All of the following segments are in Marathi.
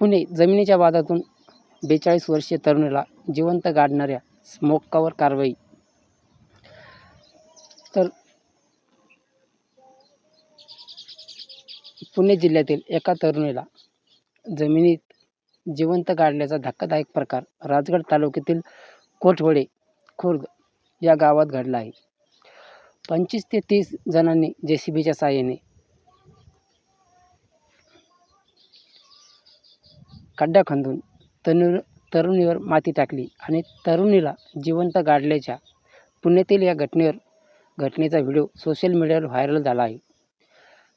पुणे जमिनीच्या वादातून बेचाळीस वर्षीय तरुणीला जिवंत गाडणाऱ्या स्मोकावर कारवाई. तर पुणे जिल्ह्यातील एका तरुणीला जमिनीत जिवंत गाडल्याचा धक्कादायक प्रकार राजगड तालुक्यातील कोठवडे खुर्द या गावात घडला आहे. पंचवीस ते तीस जणांनी जे सी बीच्या साहाय्याने खड्डा खंदून तनु तरुणीवर माती टाकली आणि तरुणीला जिवंत गाडल्याच्या पुण्यातील या घटनेवर घटनेचा व्हिडिओ सोशल मीडियावर व्हायरल झाला आहे.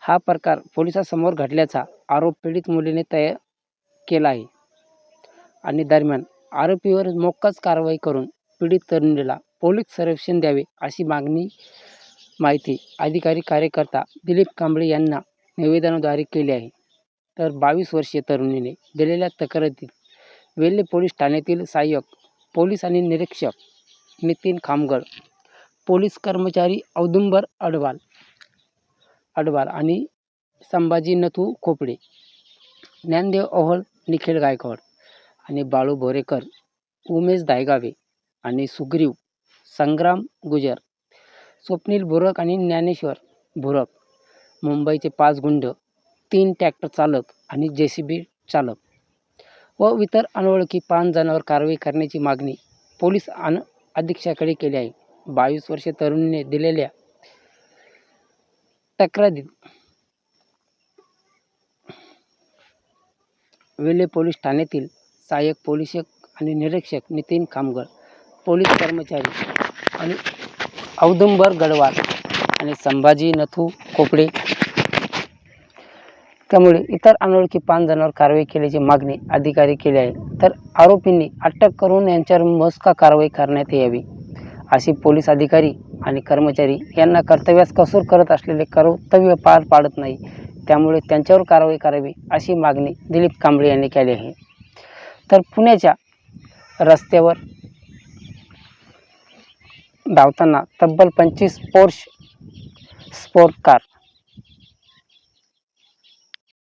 हा प्रकार पोलिसांसमोर घडल्याचा आरोप पीडित मुलीने तयार केला आहे आणि दरम्यान आरोपीवर मोक्काच कारवाई करून पीडित तरुणीला पोलीस संरक्षण द्यावे अशी मागणी माहिती अधिकारी कार्यकर्ता दिलीप कांबळे यांना निवेदनाद्वारे केली आहे. तर बावीस वर्षीय तरुणीने दिलेल्या तक्रारीत वेल्हे पोलीस ठाण्यातील सहाय्यक पोलीस आणि निरीक्षक नितीन खामगड पोलीस कर्मचारी औदुंबर अडवाल अडवाल आणि संभाजी नथू खोपडे ज्ञानदेव ओहळ निखिल गायकवाड आणि बाळू भोरेकर उमेश दायगावे आणि सुग्रीव संग्राम गुजर स्वप्नील भुरक आणि ज्ञानेश्वर भुरक मुंबईचे पाच गुंड तीन ट्रॅक्टर चालक आणि जे सी बी चालक व इतर अनोळखी पाच जणांवर कारवाई करण्याची मागणी पोलीस अन अधीक्षकाकडे केली आहे. बावीस वर्ष तरुणीने दिलेल्या तक्रारीत वेले पोलीस ठाण्यातील सहाय्यक पोलीस आणि निरीक्षक नितीन खामगड पोलीस कर्मचारी आणि औदुंबर गडवाल आणि संभाजी नथू कोपडे त्यामुळे इतर अनोळखी पाच जणांवर कारवाई केल्याची मागणी अधिकारी केली आहे. तर आरोपींनी अटक करून यांच्यावर मोजका कारवाई करण्यात यावी अशी पोलीस अधिकारी आणि कर्मचारी यांना कर्तव्यास कसूर करत असलेले कर्तव्य पार पाडत नाही त्यामुळे त्यांच्यावर कारवाई करावी अशी मागणी दिलीप कांबळे यांनी केली आहे. तर पुण्याच्या रस्त्यावर धावताना तब्बल पंचवीस पोर्श स्पोर्ट कार